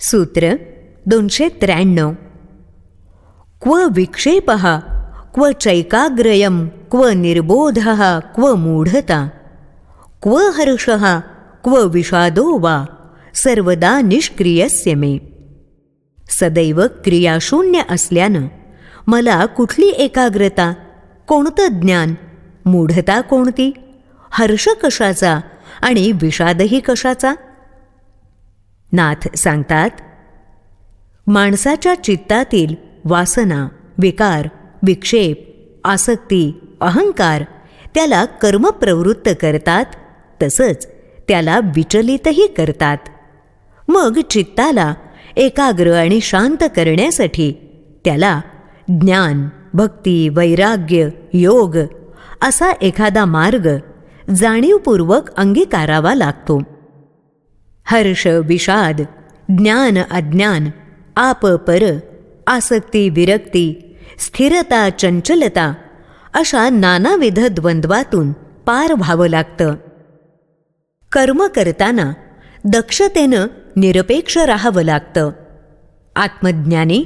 सूत्र दोनशे त्र्याण्णव क्व विक्षेप क्व चैकाग्रयम क्व निर्बोध क्व मूढता. क्व हर्ष क्व विषादो वा सर्वदा निष्क्रियस्य मे. सदैव क्रियाशून्य असल्यानं मला कुठली एकाग्रता कोणतं ज्ञान मूढता कोणती हर्ष कशाचा आणि विषादही कशाचा? नाथ सांगतात माणसाच्या चित्तातील वासना विकार विक्षेप आसक्ती अहंकार त्याला कर्मप्रवृत्त करतात तसंच त्याला विचलितही करतात. मग चित्ताला एकाग्र आणि शांत करण्यासाठी त्याला ज्ञान भक्ती वैराग्य योग असा एखादा मार्ग जाणीवपूर्वक अंगीकारावा लागतो. हर्ष विषाद ज्ञान अज्ञान आप पर आसक्ती विरक्ती स्थिरता चंचलता अशा नानाविध द्वंद्वातून पार व्हावं लागतं. कर्म करताना दक्षतेनं निरपेक्ष राहावं लागतं. आत्मज्ञानी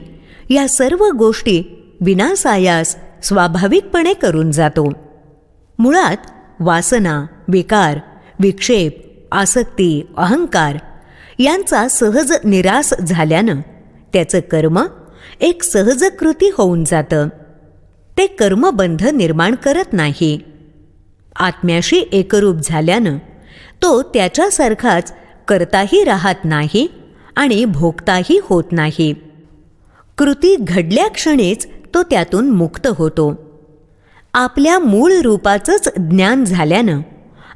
या सर्व गोष्टी विनासायास स्वाभाविकपणे करून जातो. मुळात वासना विकार विक्षेप आसक्ती अहंकार यांचा सहज निरास झाल्यानं त्याचं कर्म एक सहज कृती होऊन जातं. ते कर्मबंध निर्माण करत नाही. आत्म्याशी एकरूप झाल्यानं तो त्याच्यासारखाच करताही राहत नाही आणि भोगताही होत नाही. कृती घडल्या क्षणीच तो त्यातून मुक्त होतो. आपल्या मूळ रूपाचंच ज्ञान झाल्यानं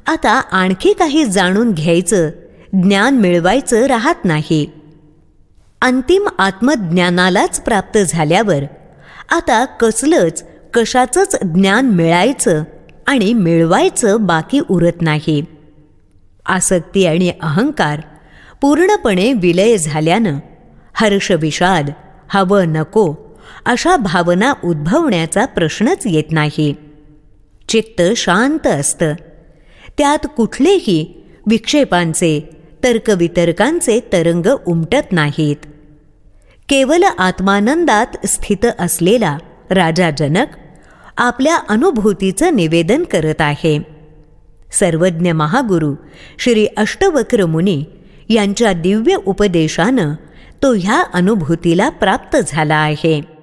आता आणखी काही जाणून घ्यायचं ज्ञान मिळवायचं राहत नाही. अंतिम आत्मज्ञानालाच प्राप्त झाल्यावर आता कसलंच कशाचंच ज्ञान मिळायचं आणि मिळवायचं बाकी उरत नाही. आसक्ती आणि अहंकार पूर्णपणे विलय झाल्यानं हर्षविषाद हवं नको अशा भावना उद्भवण्याचा प्रश्नच येत नाही. चित्त शांत असतं. त्यात कुठलेही विक्षेपांचे तर्कवितर्कांचे तरंग उमटत नाहीत. केवल आत्मानंदात स्थित असलेला राजा जनक आपल्या अनुभूतीचं निवेदन करत आहे. सर्वज्ञ महागुरु श्री अष्टवक्र मुनी यांच्या दिव्य उपदेशानं तो ह्या अनुभूतीला प्राप्त झाला आहे.